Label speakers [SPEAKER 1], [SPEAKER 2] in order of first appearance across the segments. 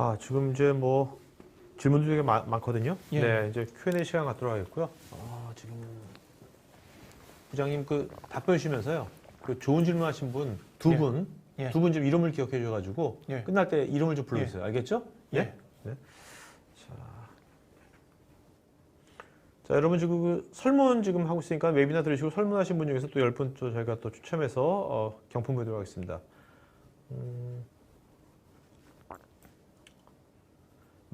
[SPEAKER 1] 아, 지금 이제 뭐 질문들이 되게 많, 많거든요.
[SPEAKER 2] 예.
[SPEAKER 1] 네, 이제 Q&A 시간 갖도록 하겠고요. 아, 지금 부장님 그 답변 주시면서요. 그 좋은 질문 하신 분 두
[SPEAKER 2] 예.
[SPEAKER 1] 분,
[SPEAKER 2] 예.
[SPEAKER 1] 두분 좀 이름을 기억해 주셔 가지고
[SPEAKER 2] 예.
[SPEAKER 1] 끝날 때 이름을 좀 불러 주세요. 알겠죠?
[SPEAKER 2] 예.
[SPEAKER 1] 네. 자, 자 여러분 지금 그 설문 지금 하고 있으니까 웨비나 들으시고 설문하신 분 중에서 또열분또 저희가 또 추첨해서 어, 경품 보도록 하겠습니다. 음,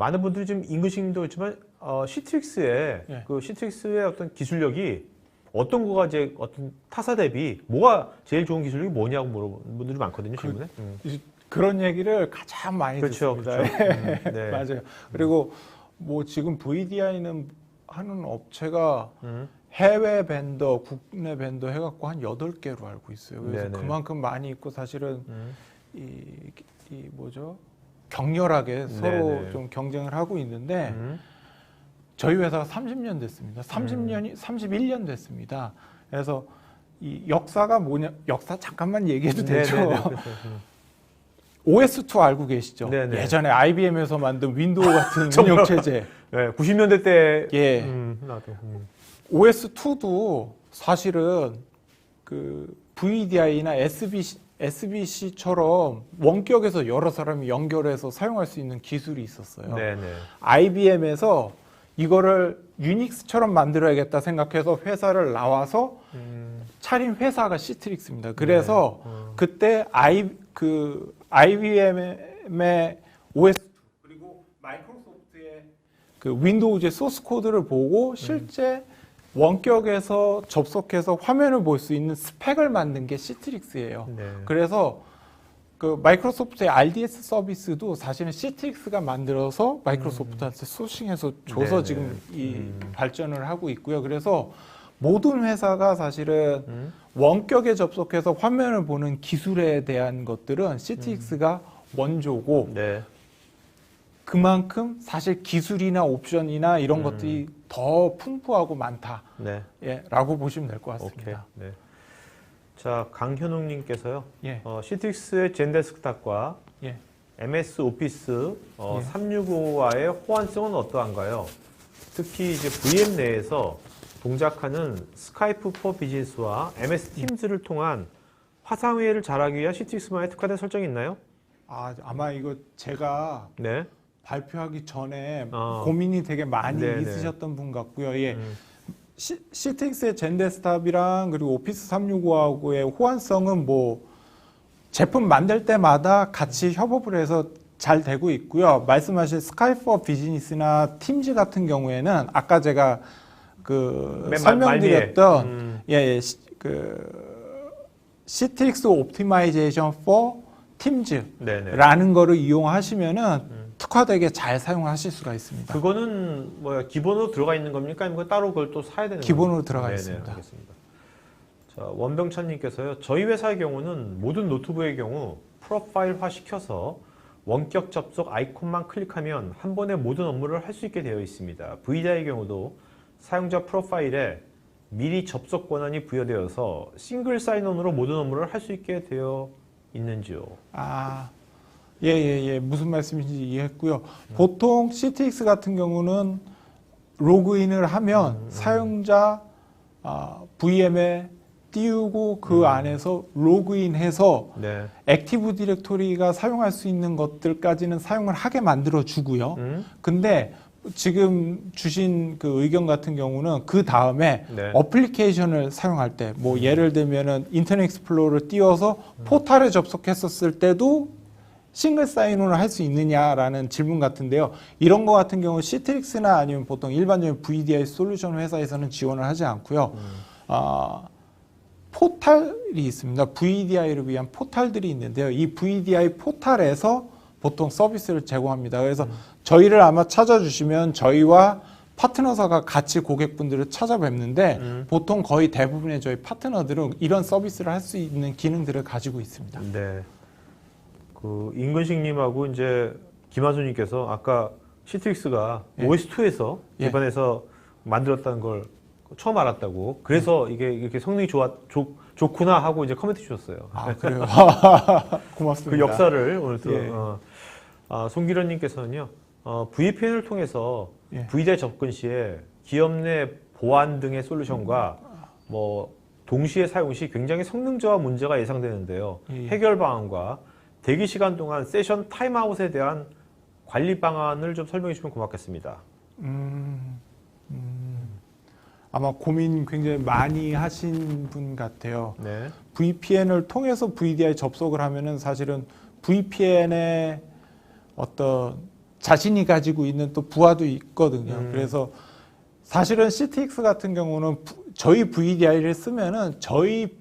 [SPEAKER 1] 많은 분들이 지금 인근식님도 있지만 어, 시트릭스의
[SPEAKER 2] 예.
[SPEAKER 1] 그 시트릭스의 어떤 기술력이 어떤 거가 이제 어떤 타사 대비 뭐가 제일 좋은 기술력이 뭐냐고 물어보는 분들이 많거든요
[SPEAKER 2] 그-
[SPEAKER 1] 질문에. 음.
[SPEAKER 2] 그런 얘기를 가장 많이
[SPEAKER 1] 그렇죠,
[SPEAKER 2] 듣습니다.
[SPEAKER 1] 그렇죠. 음, 네.
[SPEAKER 2] 맞아요. 그리고 뭐 지금 VDI는 하는 업체가
[SPEAKER 1] 음.
[SPEAKER 2] 해외 벤더, 국내 벤더 해갖고 한 여덟 개로 알고 있어요. 그래서
[SPEAKER 1] 네네.
[SPEAKER 2] 그만큼 많이 있고 사실은
[SPEAKER 1] 음.
[SPEAKER 2] 이, 이 뭐죠? 격렬하게 서로
[SPEAKER 1] 네네.
[SPEAKER 2] 좀 경쟁을 하고 있는데
[SPEAKER 1] 음.
[SPEAKER 2] 저희 회사가 30년 됐습니다. 30년이 31년 됐습니다. 그래서 이 역사가 뭐냐? 역사 잠깐만 얘기해도 되죠.
[SPEAKER 1] 음.
[SPEAKER 2] OS2 알고 계시죠?
[SPEAKER 1] 네네.
[SPEAKER 2] 예전에 IBM에서 만든 윈도우 같은 운영 체제.
[SPEAKER 1] 네, 90년대 때
[SPEAKER 2] 예.
[SPEAKER 1] 음, 음.
[SPEAKER 2] OS2도 사실은 그 VDI나 SBC, SBC처럼 원격에서 여러 사람이 연결해서 사용할 수 있는 기술이 있었어요.
[SPEAKER 1] 네네.
[SPEAKER 2] IBM에서 이거를 유닉스처럼 만들어야겠다 생각해서 회사를 나와서
[SPEAKER 1] 음,
[SPEAKER 2] 차린 회사가 시트릭스입니다. 그래서
[SPEAKER 1] 네. 어.
[SPEAKER 2] 그때 I 그 IBM의 OS 그리고 마이크로소프트의 그 윈도우즈의 소스 코드를 보고 실제 원격에서 접속해서 화면을 볼 수 있는 스펙을 만든 게 시트릭스예요.
[SPEAKER 1] 네.
[SPEAKER 2] 그래서 그 마이크로소프트의 RDS 서비스도 사실은 시트릭스가 만들어서 마이크로소프트한테 소싱해서 줘서
[SPEAKER 1] 네네.
[SPEAKER 2] 지금 이
[SPEAKER 1] 음.
[SPEAKER 2] 발전을 하고 있고요. 그래서 모든 회사가 사실은
[SPEAKER 1] 음.
[SPEAKER 2] 원격에 접속해서 화면을 보는 기술에 대한 것들은 CTX가 원조고
[SPEAKER 1] 네.
[SPEAKER 2] 그만큼 사실 기술이나 옵션이나 이런
[SPEAKER 1] 음.
[SPEAKER 2] 것들이 더 풍부하고 많다.
[SPEAKER 1] 네.
[SPEAKER 2] 예, 라고 보시면 될 것 같습니다.
[SPEAKER 1] 오케이. 네. 자, 강현웅 님께서요.
[SPEAKER 2] 예,
[SPEAKER 1] 어, 시트릭스의 젠데스크탑과
[SPEAKER 2] 예.
[SPEAKER 1] MS 오피스 어,
[SPEAKER 2] 예.
[SPEAKER 1] 365와의 호환성은 어떠한가요? 특히 이제 VM 내에서 동작하는 스카이프 포 비즈니스와 MS 팀즈를 통한 화상 회의를 잘하기 위한 시트릭스만의 특화된 설정이 있나요?
[SPEAKER 2] 아, 아마 이거 제가
[SPEAKER 1] 네.
[SPEAKER 2] 발표하기 전에
[SPEAKER 1] 어.
[SPEAKER 2] 고민이 되게 많이
[SPEAKER 1] 네네.
[SPEAKER 2] 있으셨던 분 같고요. 예.
[SPEAKER 1] 음,
[SPEAKER 2] 시, 시텍스의 젠데스탑이랑 그리고 오피스 365하고의 호환성은 뭐 제품 만들 때마다 같이 협업을 해서 잘 되고 있고요. 말씀하신 스카이퍼 비즈니스나 팀즈 같은 경우에는 아까 제가
[SPEAKER 1] 그맨 말-
[SPEAKER 2] 설명드렸던.
[SPEAKER 1] 음,
[SPEAKER 2] 예, 예, 시, 그 시트릭스 옵티마이제이션 for 팀즈라는. 거를 이용하시면은
[SPEAKER 1] 음.
[SPEAKER 2] 특화되게 잘 사용하실 수가 있습니다.
[SPEAKER 1] 그거는 뭐야 기본으로 들어가 있는 겁니까? 아니면 따로 그걸 또 사야 되는
[SPEAKER 2] 기본으로
[SPEAKER 1] 겁니까?
[SPEAKER 2] 들어가
[SPEAKER 1] 네네,
[SPEAKER 2] 있습니다.
[SPEAKER 1] 알겠습니다. 자, 원병찬님께서요. 저희 회사의 경우는 모든 노트북의 경우 프로파일화 시켜서 원격 접속 아이콘만 클릭하면 한 번에 모든 업무를 할 수 있게 되어 있습니다. VDA의 경우도 사용자 프로파일에 미리 접속 권한이 부여되어서 싱글 사인온으로 모든 업무를 할 수 있게 되어 있는지요.
[SPEAKER 2] 아, 예, 예, 예. 무슨 말씀인지 이해했고요. 보통 CTX 같은 경우는 로그인을 하면
[SPEAKER 1] 음, 음.
[SPEAKER 2] 사용자 아, VM에 띄우고 그
[SPEAKER 1] 음.
[SPEAKER 2] 안에서 로그인해서
[SPEAKER 1] 네.
[SPEAKER 2] 액티브 디렉토리가 사용할 수 있는 것들까지는 사용을 하게 만들어 주고요.
[SPEAKER 1] 음?
[SPEAKER 2] 근데 지금 주신 그 의견 같은 경우는 그 다음에
[SPEAKER 1] 네.
[SPEAKER 2] 어플리케이션을 사용할 때, 뭐 예를 들면은 인터넷 익스플로러를 띄워서 포탈에 접속했었을 때도 싱글 사인온을 할 수 있느냐라는 질문 같은데요. 이런 거 같은 경우 시트릭스나 아니면 보통 일반적인 VDI 솔루션 회사에서는 지원을 하지 않고요.
[SPEAKER 1] 음.
[SPEAKER 2] 아, 포탈이 있습니다. VDI를 위한 포탈들이 있는데요. 이 VDI 포탈에서 보통 서비스를 제공합니다. 그래서 저희를 아마 찾아주시면 저희와 파트너사가 같이 고객분들을 찾아뵙는데
[SPEAKER 1] 음.
[SPEAKER 2] 보통 거의 대부분의 저희 파트너들은 이런 서비스를 할 수 있는 기능들을 가지고 있습니다.
[SPEAKER 1] 네. 그 임근식님하고 이제 김하수님께서 아까 시트릭스가
[SPEAKER 2] 예.
[SPEAKER 1] OS2에서
[SPEAKER 2] 예.
[SPEAKER 1] 개발해서 만들었다는 걸 처음 알았다고. 그래서 이게 이렇게 성능이 좋아 좋, 좋구나 하고 이제 커멘트 주셨어요.
[SPEAKER 2] 아 그래요? 고맙습니다.
[SPEAKER 1] 그 역사를 오늘 또
[SPEAKER 2] 예.
[SPEAKER 1] 어. 아, 송기련님께서는요, 어, VPN을 통해서
[SPEAKER 2] 예.
[SPEAKER 1] VDI 접근 시에 기업 내 보안 등의 솔루션과 뭐 동시에 사용 시 굉장히 성능 저하 문제가 예상되는데요.
[SPEAKER 2] 예.
[SPEAKER 1] 해결 방안과 대기 시간 동안 세션 타임아웃에 대한 관리 방안을 좀 설명해 주시면 고맙겠습니다.
[SPEAKER 2] 음, 음, 아마 고민 굉장히 많이 하신 분 같아요.
[SPEAKER 1] 네.
[SPEAKER 2] VPN을 통해서 VDI 접속을 하면은 사실은 VPN의 어떤 자신이 가지고 있는 또 부하도 있거든요.
[SPEAKER 1] 음.
[SPEAKER 2] 그래서 사실은 CTX 같은 경우는 부- 저희 VDI를 쓰면은 저희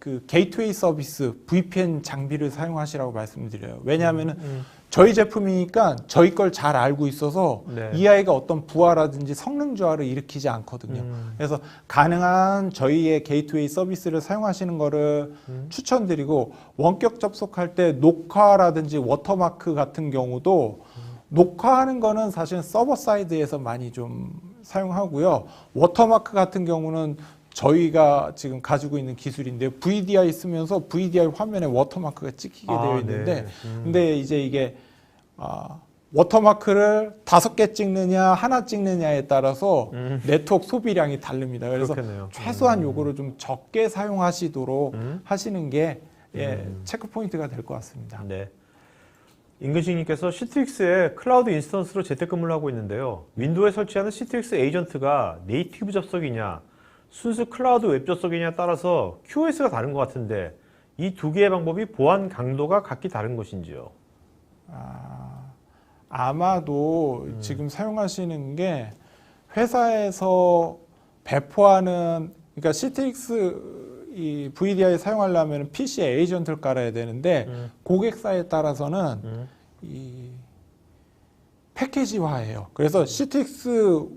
[SPEAKER 2] 그 게이트웨이 서비스 VPN 장비를 사용하시라고 말씀드려요. 왜냐하면은
[SPEAKER 1] 음,
[SPEAKER 2] 저희 제품이니까 저희 걸 잘 알고 있어서
[SPEAKER 1] 네.
[SPEAKER 2] 이 아이가 어떤 부하라든지 성능 저하를 일으키지 않거든요.
[SPEAKER 1] 음,
[SPEAKER 2] 그래서 가능한 저희의 게이트웨이 서비스를 사용하시는 거를
[SPEAKER 1] 음.
[SPEAKER 2] 추천드리고 원격 접속할 때 녹화라든지 워터마크 같은 경우도 녹화하는 거는 사실 서버 사이드에서 많이 좀 사용하고요. 워터마크 같은 경우는 저희가 지금 가지고 있는 기술인데 VDI 쓰면서 VDI 화면에 워터마크가 찍히게
[SPEAKER 1] 아,
[SPEAKER 2] 되어 있는데
[SPEAKER 1] 네. 음.
[SPEAKER 2] 근데 이제 이게 아, 워터마크를 다섯 개 찍느냐 하나 찍느냐에 따라서
[SPEAKER 1] 음.
[SPEAKER 2] 네트워크 소비량이 다릅니다. 그래서
[SPEAKER 1] 그렇겠네요.
[SPEAKER 2] 최소한
[SPEAKER 1] 음.
[SPEAKER 2] 요거를 좀 적게 사용하시도록
[SPEAKER 1] 음.
[SPEAKER 2] 하시는 게 예,
[SPEAKER 1] 음.
[SPEAKER 2] 체크 포인트가 될 것 같습니다.
[SPEAKER 1] 네. 임근식님께서 시트릭스에 클라우드 인스턴스로 재택근무를 하고 있는데요. 윈도우에 설치하는 시트릭스 에이전트가 네이티브 접속이냐, 순수 클라우드 웹 접속이냐에 따라서 QoS가 다른 것 같은데 이 두 개의 방법이 보안 강도가 각기 다른 것인지요.
[SPEAKER 2] 아, 아마도
[SPEAKER 1] 음.
[SPEAKER 2] 지금 사용하시는 게 회사에서 배포하는 그러니까 CTX 이 VDI 사용하려면 PC에 에이전트를 깔아야 되는데
[SPEAKER 1] 음.
[SPEAKER 2] 고객사에 따라서는
[SPEAKER 1] 음.
[SPEAKER 2] 이 패키지화예요. 그래서 CTX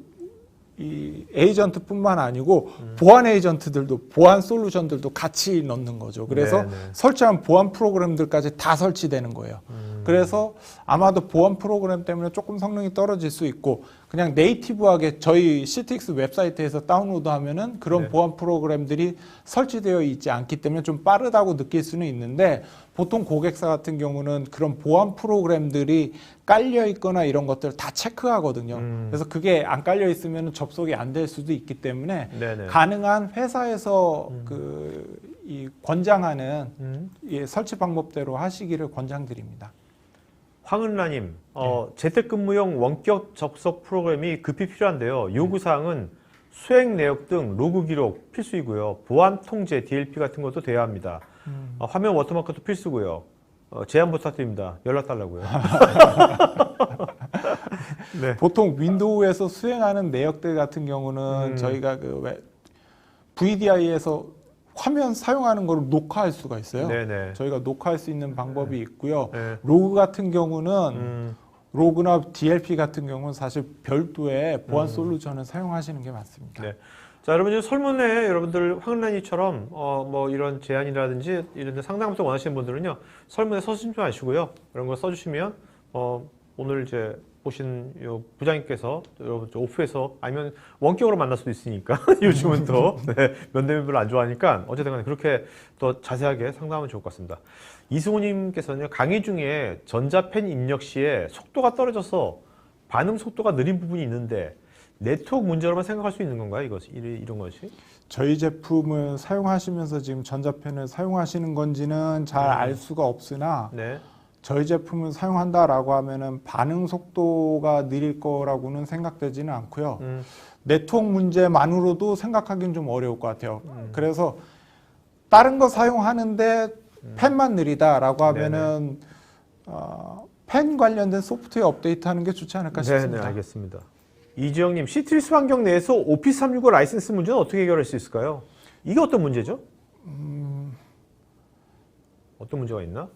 [SPEAKER 2] 이 에이전트뿐만 아니고
[SPEAKER 1] 음.
[SPEAKER 2] 보안 에이전트들도 보안 솔루션들도 같이 넣는 거죠. 그래서
[SPEAKER 1] 네, 네.
[SPEAKER 2] 설치한 보안 프로그램들까지 다 설치되는 거예요.
[SPEAKER 1] 음.
[SPEAKER 2] 그래서 아마도 보안 프로그램 때문에 조금 성능이 떨어질 수 있고 그냥 네이티브하게 저희 CTX 웹사이트에서 다운로드하면은 그런
[SPEAKER 1] 네.
[SPEAKER 2] 보안 프로그램들이 설치되어 있지 않기 때문에 좀 빠르다고 느낄 수는 있는데 보통 고객사 같은 경우는 그런 보안 프로그램들이 깔려 있거나 이런 것들을 다 체크하거든요.
[SPEAKER 1] 음.
[SPEAKER 2] 그래서 그게 안 깔려 있으면 접속이 안 될 수도 있기 때문에
[SPEAKER 1] 네네.
[SPEAKER 2] 가능한 회사에서
[SPEAKER 1] 음.
[SPEAKER 2] 그이 권장하는
[SPEAKER 1] 음.
[SPEAKER 2] 이 설치 방법대로 하시기를 권장드립니다.
[SPEAKER 1] 황은라님, 어,
[SPEAKER 2] 네.
[SPEAKER 1] 재택근무용 원격 접속 프로그램이 급히 필요한데요. 요구사항은 수행 내역 등 로그 기록 필수이고요. 보안 통제 DLP 같은 것도 돼야 합니다.
[SPEAKER 2] 음.
[SPEAKER 1] 어, 화면 워터마크도 필수고요. 어, 제안 부탁드립니다. 연락 달라고요. 네.
[SPEAKER 2] 보통 윈도우에서 수행하는 내역들 같은 경우는
[SPEAKER 1] 음.
[SPEAKER 2] 저희가 그왜 VDI에서 화면 사용하는 거를 녹화할 수가 있어요.
[SPEAKER 1] 네네.
[SPEAKER 2] 저희가 녹화할 수 있는 방법이 있고요.
[SPEAKER 1] 네.
[SPEAKER 2] 로그 같은 경우는
[SPEAKER 1] 음,
[SPEAKER 2] 로그나 DLP 같은 경우는 사실 별도의 보안
[SPEAKER 1] 음.
[SPEAKER 2] 솔루션을 사용하시는 게 맞습니다.
[SPEAKER 1] 네. 자, 여러분, 이제 설문에 여러분들 황은란이처럼 어, 뭐 이런 제안이라든지 이런 데 상담부터 원하시는 분들은요, 설문에 써주지 마시고요. 이런 거 써주시면 어, 오늘 이제 보신 요 부장님께서 여러분 저 오프에서 아니면 원격으로 만날 수도 있으니까 요즘은 또 네, 면대면 별로 안 좋아하니까 어쨌든 간에 그렇게 더 자세하게 상담하면 좋을 것 같습니다. 이승우님께서는요 강의 중에 전자펜 입력 시에 속도가 떨어져서 반응 속도가 느린 부분이 있는데 네트워크 문제로만 생각할 수 있는 건가요? 이것이 이- 이런 것이?
[SPEAKER 2] 저희 제품을 사용하시면서 지금 전자펜을 사용하시는 건지는 잘
[SPEAKER 1] 음.
[SPEAKER 2] 알 수가 없으나
[SPEAKER 1] 네.
[SPEAKER 2] 저희 제품을 사용한다라고 하면은 반응 속도가 느릴 거라고는 생각되지는 않고요.
[SPEAKER 1] 음,
[SPEAKER 2] 네트워크 문제만으로도 생각하기는 좀 어려울 것 같아요.
[SPEAKER 1] 음.
[SPEAKER 2] 그래서 다른 거 사용하는데 펜만 느리다라고 하면은 어, 펜 관련된 소프트웨어 업데이트하는 게 좋지 않을까
[SPEAKER 1] 네,
[SPEAKER 2] 싶습니다.
[SPEAKER 1] 네, 알겠습니다. 이지영님, 시트리스 환경 내에서 오피스 365 라이센스 문제는 어떻게 해결할 수 있을까요? 이게 어떤 문제죠?
[SPEAKER 2] 음.
[SPEAKER 1] 어떤 문제가 있나?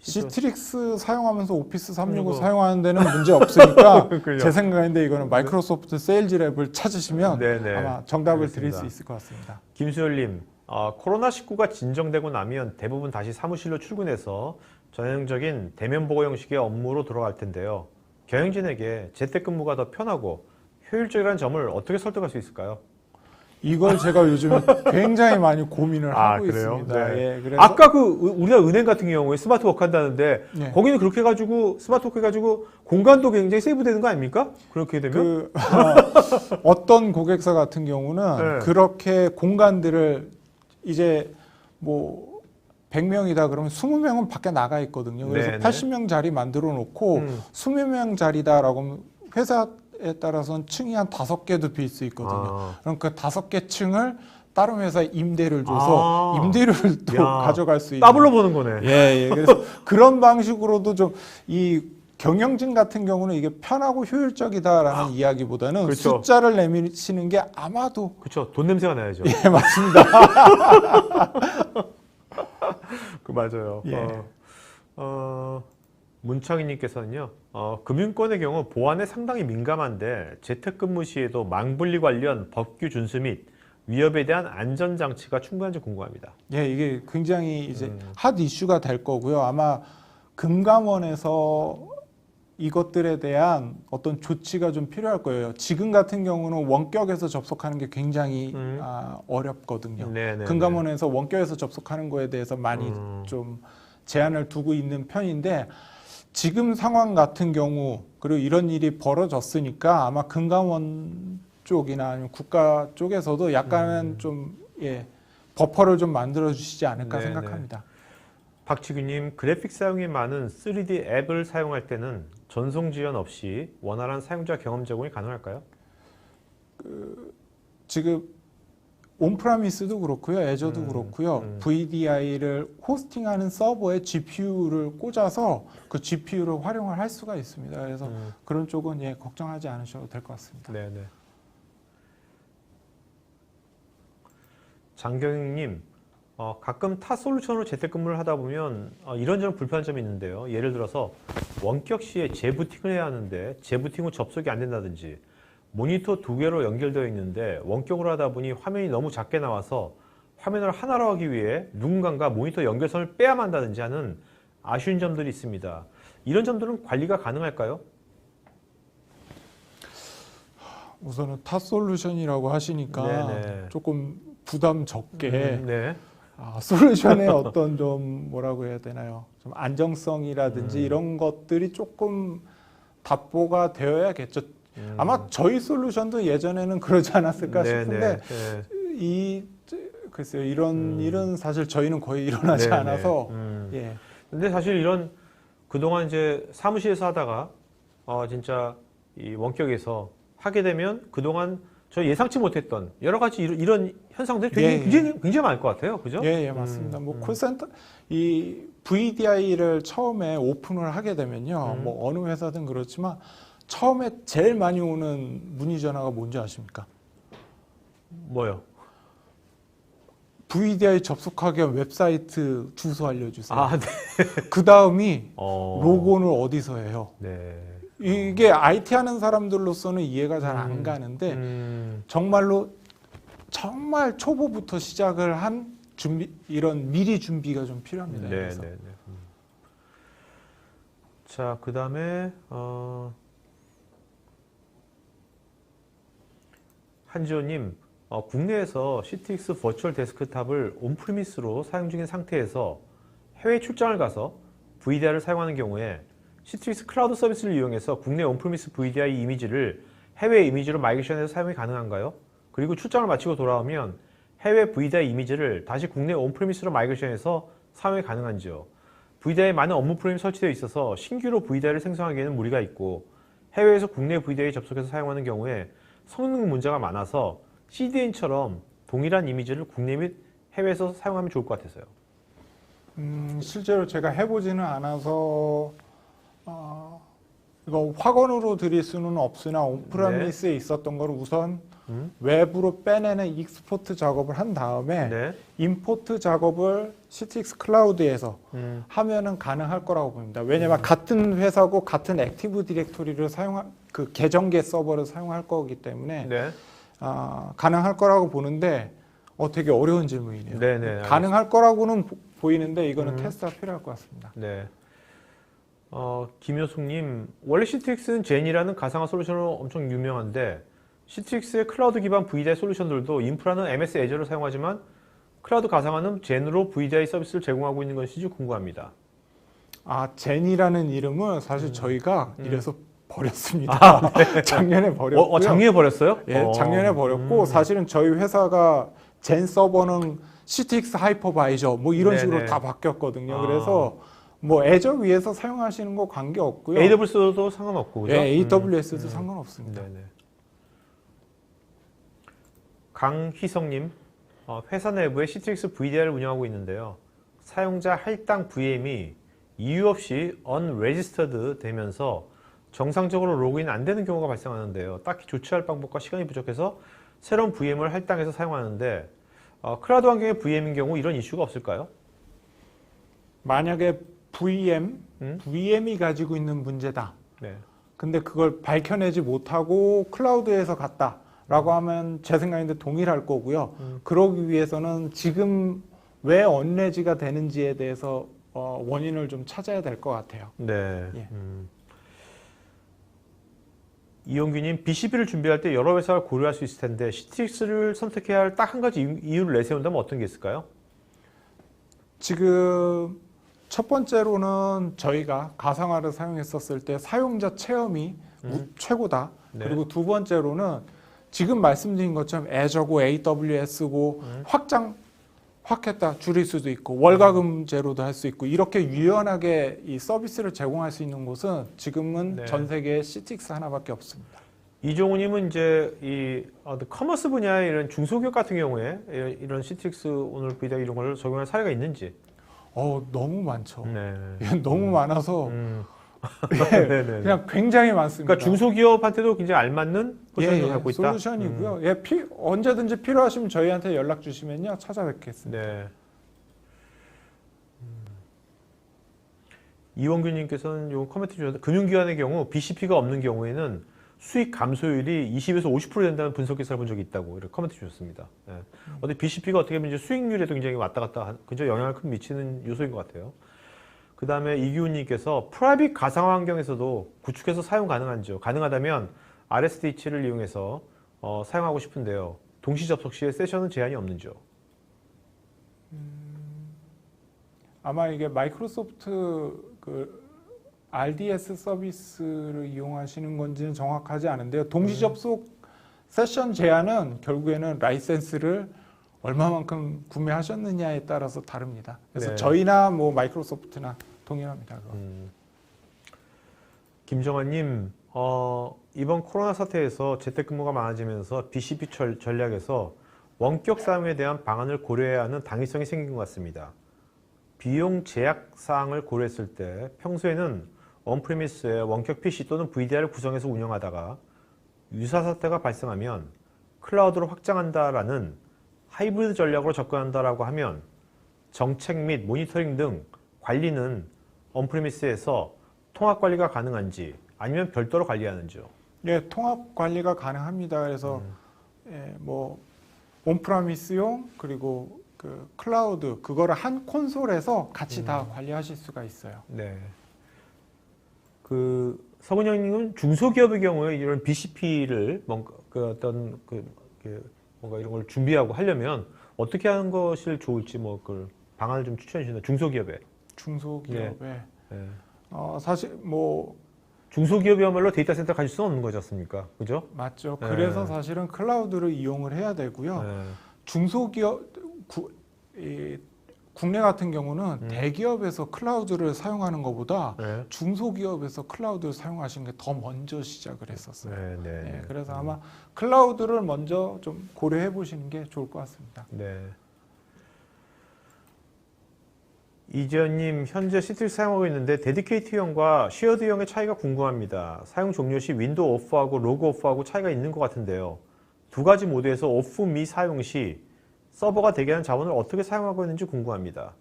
[SPEAKER 2] 시트릭스 사용하면서 오피스 365
[SPEAKER 1] 365.
[SPEAKER 2] 사용하는 데는 문제 없으니까. 제 생각인데 이거는 마이크로소프트 세일즈 랩을 찾으시면
[SPEAKER 1] 네, 네.
[SPEAKER 2] 아마 정답을 드릴
[SPEAKER 1] 알겠습니다.
[SPEAKER 2] 수 있을 것 같습니다.
[SPEAKER 1] 김수열님, 어, 코로나19가 진정되고 나면 대부분 다시 사무실로 출근해서 전형적인 대면 보고 형식의 업무로 돌아갈 텐데요. 경영진에게 재택근무가 더 편하고 효율적이라는 점을 어떻게 설득할 수 있을까요?
[SPEAKER 2] 이걸 제가 요즘에 굉장히 많이 고민을
[SPEAKER 1] 아,
[SPEAKER 2] 하고
[SPEAKER 1] 그래요?
[SPEAKER 2] 있습니다.
[SPEAKER 1] 네.
[SPEAKER 2] 예, 그래서
[SPEAKER 1] 아까 그 우- 우리나라 은행 같은 경우에 스마트 워크 한다는데
[SPEAKER 2] 네.
[SPEAKER 1] 거기는 그렇게 해가지고 스마트 워크 해가지고 공간도 굉장히 세이브되는 거 아닙니까? 그렇게 되면
[SPEAKER 2] 그 어, 떤 고객사 같은 경우는
[SPEAKER 1] 네.
[SPEAKER 2] 그렇게 공간들을 이제 뭐 100명이다 그러면 20명은 밖에 나가 있거든요. 그래서
[SPEAKER 1] 네 네.
[SPEAKER 2] 80명 자리 만들어 놓고
[SPEAKER 1] 음.
[SPEAKER 2] 20명 자리다라고 하면 회사 에 따라서는 층이 한 다섯 개도 빌 수 있거든요.
[SPEAKER 1] 아.
[SPEAKER 2] 그럼 그 다섯 개 층을 다른 회사에 임대를 줘서
[SPEAKER 1] 아.
[SPEAKER 2] 임대료를 또
[SPEAKER 1] 야.
[SPEAKER 2] 가져갈 수 있는
[SPEAKER 1] 더블로 보는 거네.
[SPEAKER 2] 예, 예. 그래서 그런 방식으로도 좀 이 경영진 같은 경우는 이게 편하고 효율적이다라는 이야기보다는
[SPEAKER 1] 아. 그렇죠.
[SPEAKER 2] 숫자를 내미시는 게 아마도
[SPEAKER 1] 그렇죠. 돈 냄새가 나야죠.
[SPEAKER 2] 예, 맞습니다.
[SPEAKER 1] 그 맞아요.
[SPEAKER 2] 예.
[SPEAKER 1] 어, 어, 문창희님께서는요. 어, 금융권의 경우 보안에 상당히 민감한데 재택근무 시에도 망분리 관련 법규 준수 및 위협에 대한 안전 장치가 충분한지 궁금합니다.
[SPEAKER 2] 예, 이게 굉장히 이제
[SPEAKER 1] 음.
[SPEAKER 2] 핫 이슈가 될 거고요. 아마 금감원에서 이것들에 대한 어떤 조치가 좀 필요할 거예요. 지금 같은 경우는 원격에서 접속하는 게 굉장히
[SPEAKER 1] 음.
[SPEAKER 2] 아, 어렵거든요.
[SPEAKER 1] 네네.
[SPEAKER 2] 금감원에서 원격에서 접속하는 거에 대해서 많이
[SPEAKER 1] 음.
[SPEAKER 2] 좀 제한을 두고 있는 편인데 지금 상황 같은 경우 그리고 이런 일이 벌어졌으니까 아마 금감원 쪽이나 아니면 국가 쪽에서도 약간은 좀 예, 버퍼를 좀 만들어 주시지 않을까
[SPEAKER 1] 음. 네네.
[SPEAKER 2] 생각합니다.
[SPEAKER 1] 박치규님 그래픽 사용이 많은 3D 앱을 사용할 때는 전송 지연 없이 원활한 사용자 경험 제공이 가능할까요?
[SPEAKER 2] 지금 온프라미스도 그렇고요, 애저도
[SPEAKER 1] 음,
[SPEAKER 2] 그렇고요.
[SPEAKER 1] 음.
[SPEAKER 2] VDI를 호스팅하는 서버에 GPU를 꽂아서 그 GPU를 활용을 할 수가 있습니다. 그래서
[SPEAKER 1] 음,
[SPEAKER 2] 그런 쪽은 예 걱정하지 않으셔도 될 것 같습니다.
[SPEAKER 1] 네 네. 장경익님, 어, 가끔 타 솔루션으로 재택근무를 하다 보면 어, 이런저런 불편한 점이 있는데요. 예를 들어서 원격 시에 재부팅을 해야 하는데 재부팅 후 접속이 안 된다든지 모니터 두 개로 연결되어 있는데 원격으로 하다 보니 화면이 너무 작게 나와서 화면을 하나로 하기 위해 누군가가 모니터 연결선을 빼야만 한다든지 하는 아쉬운 점들이 있습니다. 이런 점들은 관리가 가능할까요?
[SPEAKER 2] 우선은 타 솔루션이라고 하시니까
[SPEAKER 1] 네네.
[SPEAKER 2] 조금 부담 적게
[SPEAKER 1] 음, 네.
[SPEAKER 2] 아, 솔루션의 어떤 좀 뭐라고 해야 되나요? 좀 안정성이라든지
[SPEAKER 1] 음.
[SPEAKER 2] 이런 것들이 조금 답보가 되어야겠죠.
[SPEAKER 1] 음.
[SPEAKER 2] 아마 저희 솔루션도 예전에는 그러지 않았을까
[SPEAKER 1] 네네,
[SPEAKER 2] 싶은데
[SPEAKER 1] 네.
[SPEAKER 2] 이 글쎄요 이런
[SPEAKER 1] 음.
[SPEAKER 2] 일은 사실 저희는 거의 일어나지
[SPEAKER 1] 네네.
[SPEAKER 2] 않아서
[SPEAKER 1] 음.
[SPEAKER 2] 예
[SPEAKER 1] 근데 사실 이런 그동안 이제 사무실에서 하다가 어 진짜 이 원격에서 하게 되면 그동안 저 예상치 못했던 여러 가지 이런, 이런 현상들이 되게
[SPEAKER 2] 예, 예.
[SPEAKER 1] 굉장히, 굉장히 많을 것 같아요. 그죠?
[SPEAKER 2] 예, 예, 맞습니다.
[SPEAKER 1] 음,
[SPEAKER 2] 뭐
[SPEAKER 1] 음.
[SPEAKER 2] 콜센터 이 VDI를 처음에 오픈을 하게 되면요,
[SPEAKER 1] 음.
[SPEAKER 2] 뭐 어느 회사든 그렇지만 처음에 제일 많이 오는 문의 전화가 뭔지 아십니까?
[SPEAKER 1] 뭐요?
[SPEAKER 2] VDI 접속하기 위한 웹사이트 주소 알려주세요.
[SPEAKER 1] 아, 네.
[SPEAKER 2] 그 다음이
[SPEAKER 1] 어.
[SPEAKER 2] 로그온을 어디서 해요?
[SPEAKER 1] 네.
[SPEAKER 2] 이게 IT 하는 사람들로서는 이해가 잘 안
[SPEAKER 1] 음.
[SPEAKER 2] 가는데
[SPEAKER 1] 음,
[SPEAKER 2] 정말로 정말 초보부터 시작을 한 준비 이런 미리 준비가 좀 필요합니다.
[SPEAKER 1] 네, 네. 네. 음. 자, 그 다음에 어, 한지호님, 어, 국내에서 CTX 버추얼 데스크탑을 온프리미스로 사용 중인 상태에서 해외 출장을 가서 VDI를 사용하는 경우에 CTX 클라우드 서비스를 이용해서 국내 온프리미스 VDI 이미지를 해외 이미지로 마이그레이션해서 사용이 가능한가요? 그리고 출장을 마치고 돌아오면 해외 VDI 이미지를 다시 국내 온프리미스로 마이그레이션해서 사용이 가능한지요? VDI에 많은 업무 프레임이 설치되어 있어서 신규로 VDI를 생성하기에는 무리가 있고 해외에서 국내 VDI에 접속해서 사용하는 경우에 성능 문제가 많아서 CDN처럼 동일한 이미지를 국내 및 해외에서 사용하면 좋을 것 같아서요.
[SPEAKER 2] 음, 실제로 제가 해보지는 않아서 어, 이거 확언으로 드릴 수는 없으나 온프라미스에 있었던 걸 우선
[SPEAKER 1] 음?
[SPEAKER 2] 외부로 빼내는 익스포트 작업을 한 다음에
[SPEAKER 1] 네.
[SPEAKER 2] 임포트 작업을 CTX 클라우드에서
[SPEAKER 1] 음.
[SPEAKER 2] 하면은 가능할 거라고 봅니다. 왜냐하면 같은 회사고 같은 액티브 디렉토리를 사용할 그 계정계 서버를 사용할 거기 때문에
[SPEAKER 1] 네.
[SPEAKER 2] 아, 가능할 거라고 보는데 어 되게 어려운 질문이네요.
[SPEAKER 1] 네, 네.
[SPEAKER 2] 가능할 거라고는 보- 보이는데 이거는
[SPEAKER 1] 음.
[SPEAKER 2] 테스트가 필요할 것 같습니다.
[SPEAKER 1] 네. 어, 김효숙님, 원래 CTX는 젠이라는 가상화 솔루션으로 엄청 유명한데 시트릭스의 클라우드 기반 VDI 솔루션들도 인프라는 MS 애저를 사용하지만 클라우드 가상화는 젠으로 VDI 서비스를 제공하고 있는 것인지 궁금합니다.
[SPEAKER 2] 아 젠이라는 이름은 사실
[SPEAKER 1] 음.
[SPEAKER 2] 저희가
[SPEAKER 1] 음.
[SPEAKER 2] 이래서 버렸습니다. 작년에
[SPEAKER 1] 어,
[SPEAKER 2] 버렸고요.
[SPEAKER 1] 어, 작년에 버렸어요?
[SPEAKER 2] 예,
[SPEAKER 1] 어.
[SPEAKER 2] 작년에 버렸고
[SPEAKER 1] 음.
[SPEAKER 2] 사실은 저희 회사가 젠 서버는 CTX 하이퍼바이저 뭐 이런
[SPEAKER 1] 네네.
[SPEAKER 2] 식으로 다 바뀌었거든요.
[SPEAKER 1] 아.
[SPEAKER 2] 그래서 뭐 애저 위에서 사용하시는 거 관계 없고요.
[SPEAKER 1] AWS도 상관없고 그죠?
[SPEAKER 2] 예, AWS도
[SPEAKER 1] 음.
[SPEAKER 2] 상관없습니다.
[SPEAKER 1] 네네. 강희성님, 어, 회사 내부에 시트릭스 VDI를 운영하고 있는데요. 사용자 할당 VM이 이유 없이 unregistered 되면서 정상적으로 로그인 안 되는 경우가 발생하는데요. 딱히 조치할 방법과 시간이 부족해서 새로운 VM을 할당해서 사용하는데 어, 클라우드 환경의 VM인 경우 이런 이슈가 없을까요?
[SPEAKER 2] 만약에 VM,
[SPEAKER 1] 음?
[SPEAKER 2] VM이 가지고 있는 문제다.
[SPEAKER 1] 네.
[SPEAKER 2] 근데 그걸 밝혀내지 못하고 클라우드에서 갔다 라고 하면 제 생각인데 동일할 거고요.
[SPEAKER 1] 음.
[SPEAKER 2] 그러기 위해서는 지금 왜 언레지가 되는지에 대해서 어, 원인을 좀 찾아야 될 것 같아요.
[SPEAKER 1] 네.
[SPEAKER 2] 예.
[SPEAKER 1] 음. 이용규님, BCP를 준비할 때 여러 회사를 고려할 수 있을 텐데 시트릭스를 선택해야 할 딱 한 가지 이유- 이유를 내세운다면 어떤 게 있을까요?
[SPEAKER 2] 지금 첫 번째로는 저희가 가상화를 사용했었을 때 사용자 체험이 우- 최고다.
[SPEAKER 1] 네.
[SPEAKER 2] 그리고 두 번째로는 지금 말씀드린 것처럼 애저고 AWS고
[SPEAKER 1] 음.
[SPEAKER 2] 확장 확 했다 줄일 수도 있고 월가금제로도 할 수 있고 이렇게 유연하게 이 서비스를 제공할 수 있는 곳은 지금은
[SPEAKER 1] 네.
[SPEAKER 2] 전 세계에 CTX 하나밖에 없습니다.
[SPEAKER 1] 이종우님은 이제 이 어, 커머스 분야의 이런 중소기업 같은 경우에 이런- 이런 시트릭스 오늘 비다 이런 걸 적용할 사례가 있는지.
[SPEAKER 2] 어 너무 많죠.
[SPEAKER 1] 네.
[SPEAKER 2] 너무 많아서
[SPEAKER 1] 음.
[SPEAKER 2] 예,
[SPEAKER 1] 네네.
[SPEAKER 2] 그냥 굉장히 많습니다.
[SPEAKER 1] 그러니까 중소기업한테도 굉장히 알맞는 포지션을
[SPEAKER 2] 예, 예,
[SPEAKER 1] 갖고 있다.
[SPEAKER 2] 솔루션이고요.
[SPEAKER 1] 음.
[SPEAKER 2] 예, 피, 언제든지 필요하시면 저희한테 연락 주시면요 찾아뵙겠습니다.
[SPEAKER 1] 네. 음. 이원규님께서는 요 코멘트 주셨는데 금융기관의 경우 BCP가 없는 경우에는 수익 감소율이 20에서 50% 된다는 분석 기사를 본 적이 있다고 이렇게 코멘트 주셨습니다. 네. 어디 BCP가 어떻게 보면 이제 수익률에도 굉장히 왔다 갔다 한- 굉장히 영향을 큰 미치는 요소인 것 같아요. 그 다음에 이기훈님께서 프라이빗 가상화 환경에서도 구축해서 사용 가능한지요? 가능하다면 RSDH를 이용해서 어, 사용하고 싶은데요. 동시 접속 시에 세션은 제한이 없는지요?
[SPEAKER 2] 아마 이게 마이크로소프트 그 RDS 서비스를 이용하시는 건지는 정확하지 않은데요. 동시
[SPEAKER 1] 음.
[SPEAKER 2] 접속 세션 제한은 결국에는 라이센스를 얼마만큼 구매하셨느냐에 따라서 다릅니다. 그래서
[SPEAKER 1] 네.
[SPEAKER 2] 저희나 뭐 마이크로소프트나 동일합니다.
[SPEAKER 1] 음. 김정환님, 어, 이번 코로나 사태에서 재택근무가 많아지면서 BCP 절- 전략에서 원격 사용에 대한 방안을 고려해야 하는 당위성이 생긴 것 같습니다. 비용 제약 사항을 고려했을 때 평소에는 원프리미스에 원격 PC 또는 VDI를 구성해서 운영하다가 유사 사태가 발생하면 클라우드로 확장한다라는 하이브리드 전략으로 접근한다라고 하면 정책 및 모니터링 등 관리는 언프리미스에서 통합 관리가 가능한지 아니면 별도로 관리하는지요.
[SPEAKER 2] 예, 통합 관리가 가능합니다. 그래서
[SPEAKER 1] 음.
[SPEAKER 2] 예, 뭐 온프라미스용 그리고 그 클라우드 그거를 한 콘솔에서 같이 다
[SPEAKER 1] 음.
[SPEAKER 2] 관리하실 수가 있어요.
[SPEAKER 1] 네. 그 서근영님은 중소기업의 경우에 이런 BCP를 뭔가 그 어떤 그, 그 뭔가 이런 걸 준비하고 하려면 어떻게 하는 것이 좋을지 뭐 그 방안을 좀 추천해 주신다. 중소기업에.
[SPEAKER 2] 중소기업에
[SPEAKER 1] 네.
[SPEAKER 2] 어, 사실 뭐
[SPEAKER 1] 중소기업이야말로 데이터 센터 가질 수는 없는 거지 않습니까? 그죠?
[SPEAKER 2] 맞죠.
[SPEAKER 1] 네.
[SPEAKER 2] 그래서 사실은 클라우드를 이용을 해야 되고요.
[SPEAKER 1] 네.
[SPEAKER 2] 중소기업 구, 이, 국내 같은 경우는
[SPEAKER 1] 음.
[SPEAKER 2] 대기업에서 클라우드를 사용하는 것보다
[SPEAKER 1] 네.
[SPEAKER 2] 중소기업에서 클라우드를 사용하시는 게 더 먼저 시작을 했었어요.
[SPEAKER 1] 네, 네,
[SPEAKER 2] 네,
[SPEAKER 1] 네.
[SPEAKER 2] 그래서
[SPEAKER 1] 음.
[SPEAKER 2] 아마 클라우드를 먼저 좀 고려해 보시는 게 좋을 것 같습니다.
[SPEAKER 1] 네. 이지연님, 현재 시트를 사용하고 있는데 데디케이트형과 쉐어드형의 차이가 궁금합니다. 사용 종료 시 윈도우 오프하고 로그 오프하고 차이가 있는 것 같은데요. 두 가지 모드에서 오프 미 사용 시 서버가 대기하는 자원을 어떻게 사용하고 있는지 궁금합니다.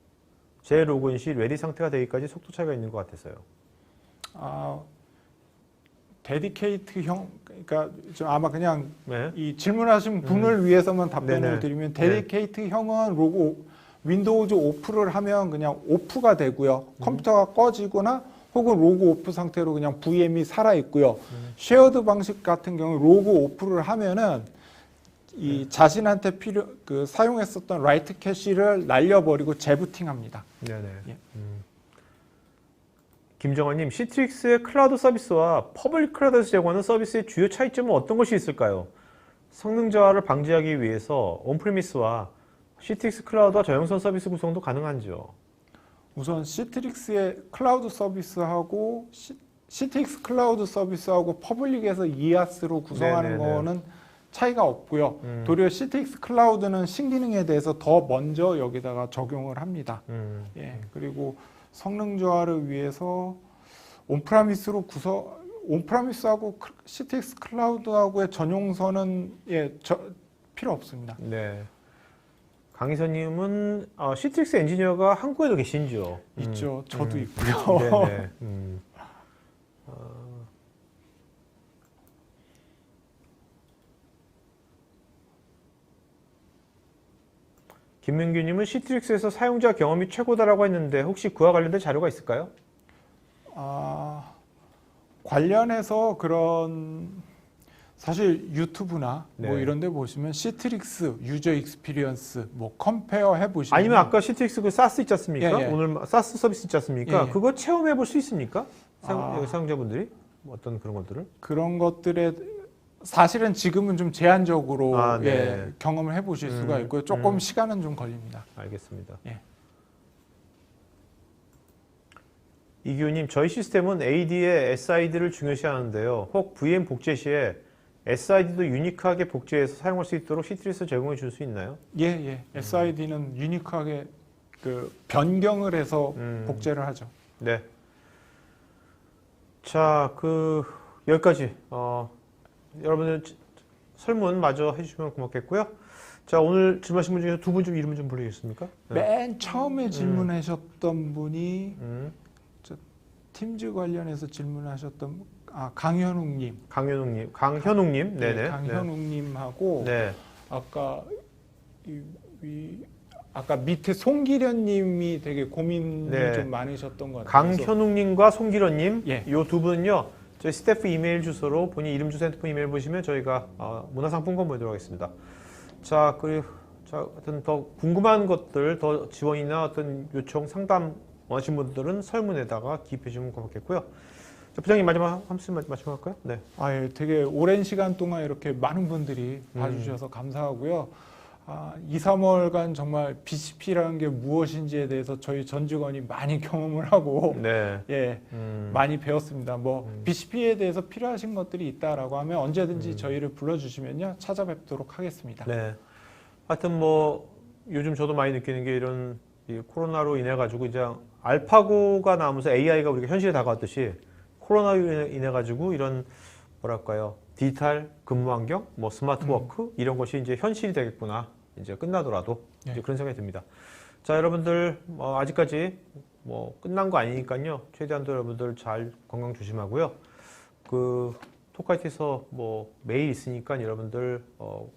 [SPEAKER 1] 재 로그인 시 레디 상태가 되기까지 속도 차이가 있는 것 같아서요.
[SPEAKER 2] 아, 데디케이트형 그러니까 좀 아마 그냥
[SPEAKER 1] 네.
[SPEAKER 2] 이 질문하신 분을 위해서만 답변을
[SPEAKER 1] 네네.
[SPEAKER 2] 드리면
[SPEAKER 1] 네.
[SPEAKER 2] 데디케이트형은 로고 윈도우즈 오프를 하면 그냥 오프가 되고요. 컴퓨터가 꺼지거나 혹은 로고 오프 상태로 그냥 VM이 살아 있고요.
[SPEAKER 1] 음.
[SPEAKER 2] 쉐어드 방식 같은 경우 로고 오프를 하면은 이
[SPEAKER 1] 네.
[SPEAKER 2] 자신한테 필요 그 사용했었던 라이트 캐시를 날려버리고 재부팅합니다.
[SPEAKER 1] 네네.
[SPEAKER 2] 예.
[SPEAKER 1] 음. 김정환님, 시트릭스의 클라우드 서비스와 퍼블릭 클라우드에서 제공하는 서비스의 주요 차이점은 어떤 것이 있을까요? 성능 저하를 방지하기 위해서 온프리미스와 시트릭스 클라우드와 저용선 서비스 구성도 가능한지요?
[SPEAKER 2] 우선 시트릭스의 클라우드 서비스하고 시, 시트릭스 클라우드 서비스하고 퍼블릭에서 이아스로 구성하는
[SPEAKER 1] 네네네.
[SPEAKER 2] 거는 차이가 없고요.
[SPEAKER 1] 음.
[SPEAKER 2] 도리어 시트릭스 클라우드는 신기능에 대해서 더 먼저 여기다가 적용을 합니다.
[SPEAKER 1] 음.
[SPEAKER 2] 예, 그리고 성능 저하를 위해서 온프라미스로 구성 온프라미스하고 크- 시트릭스 클라우드하고의 전용선은 예, 저, 필요 없습니다.
[SPEAKER 1] 네. 강희선님은 어, 시트릭스 엔지니어가 한국에도 계신지요? 음.
[SPEAKER 2] 있죠. 저도
[SPEAKER 1] 음.
[SPEAKER 2] 있고요.
[SPEAKER 1] 네네. 김민규님은 시트릭스에서 사용자 경험이 최고다라고 했는데 혹시 그와 관련된 자료가 있을까요?
[SPEAKER 2] 아, 관련해서 그런 사실 유튜브나 뭐
[SPEAKER 1] 네.
[SPEAKER 2] 이런 데 보시면 시트릭스 유저 익스피리언스 뭐 컴페어 해 보시면
[SPEAKER 1] 아니면 아까 시트릭스 그 사스 있지 않습니까?
[SPEAKER 2] 예, 예.
[SPEAKER 1] 오늘 사스 서비스 있지 않습니까?
[SPEAKER 2] 예, 예.
[SPEAKER 1] 그거 체험해 볼 수 있습니까? 사용,
[SPEAKER 2] 아.
[SPEAKER 1] 사용자분들이 뭐 어떤 그런 것들을?
[SPEAKER 2] 그런 것들에 사실은 지금은 좀 제한적으로
[SPEAKER 1] 아, 네.
[SPEAKER 2] 예, 경험을 해 보실 수가
[SPEAKER 1] 음,
[SPEAKER 2] 있고요. 조금
[SPEAKER 1] 음.
[SPEAKER 2] 시간은 좀 걸립니다.
[SPEAKER 1] 알겠습니다.
[SPEAKER 2] 예.
[SPEAKER 1] 이규님, 저희 시스템은 AD의 SID를 중요시하는데요. 혹 VM 복제 시에 SID도 유니크하게 복제해서 사용할 수 있도록 시트리스 제공해 줄 수 있나요?
[SPEAKER 2] 예, 예. SID는 유니크하게 그 변경을 해서
[SPEAKER 1] 음.
[SPEAKER 2] 복제를 하죠.
[SPEAKER 1] 네. 자, 그 여기까지 어, 여러분들 지- 설문 마저 해주시면 고맙겠고요. 자, 오늘 질문하신 분 중에 두분 좀 이름 좀 불러주겠습니까? 네.
[SPEAKER 2] 맨 처음에 질문하셨던 분이
[SPEAKER 1] 음,
[SPEAKER 2] 팀즈 관련해서 질문하셨던 아 강현웅님,
[SPEAKER 1] 강현웅님, 강현웅님, 네네.
[SPEAKER 2] 네, 강현웅님하고
[SPEAKER 1] 네.
[SPEAKER 2] 아까 이, 이 아까 밑에 송기련님이 되게 고민이
[SPEAKER 1] 네.
[SPEAKER 2] 좀 많으셨던 것 같아요.
[SPEAKER 1] 강현웅님과 송기런님,
[SPEAKER 2] 예.
[SPEAKER 1] 이두 분은요, 저희 스태프 이메일 주소로 본인 이름 주소 핸드폰 이메일 보시면 저희가 어, 문화상품권 보내도록 하겠습니다. 자, 그, 자, 하여튼 더 궁금한 것들, 더 지원이나 어떤 요청, 상담 원하신 분들은 설문에다가 기입해 주시면 고맙겠고요. 자, 부장님 마지막 한 말씀 마지막 할까요? 네.
[SPEAKER 2] 아, 예, 되게 오랜 시간 동안 이렇게 많은 분들이
[SPEAKER 1] 음.
[SPEAKER 2] 봐주셔서 감사하고요. 아, 2, 3월간 정말 BCP라는 게 무엇인지에 대해서 저희 전 직원이 많이 경험을 하고
[SPEAKER 1] 네.
[SPEAKER 2] 예,
[SPEAKER 1] 음,
[SPEAKER 2] 많이 배웠습니다. 뭐
[SPEAKER 1] 음.
[SPEAKER 2] BCP에 대해서 필요하신 것들이 있다라고 하면 언제든지
[SPEAKER 1] 음.
[SPEAKER 2] 저희를 불러주시면요 찾아뵙도록 하겠습니다.
[SPEAKER 1] 네. 하여튼 뭐 요즘 저도 많이 느끼는 게 이런 이 코로나로 인해 가지고 이제 알파고가 나오면서 AI가 우리가 현실에 다가왔듯이 코로나로 인해, 가지고 이런 뭐랄까요 디지털 근무 환경, 뭐 스마트
[SPEAKER 2] 음.
[SPEAKER 1] 워크 이런 것이 이제 현실이 되겠구나 이제 끝나더라도
[SPEAKER 2] 네.
[SPEAKER 1] 이제 그런 생각이 듭니다. 자 여러분들 뭐 아직까지 뭐 끝난 거 아니니까요 최대한도 여러분들 잘 건강 조심하고요. 그 토카이트에서 뭐 메일 있으니까 여러분들 어,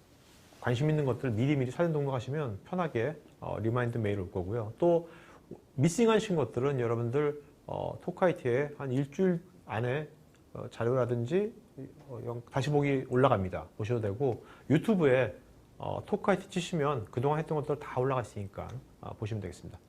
[SPEAKER 1] 관심 있는 것들 미리미리 사전 등록하시면 편하게 어, 리마인드 메일 올 거고요. 또 미싱하신 것들은 여러분들 어, 토카이트에 한 일주일 안에 어, 자료라든지 어, 영- 다시 보기 올라갑니다. 보셔도 되고 유튜브에 어, 토카이트 치시면 그동안 했던 것들 다 올라가 있으니까 아, 보시면 되겠습니다.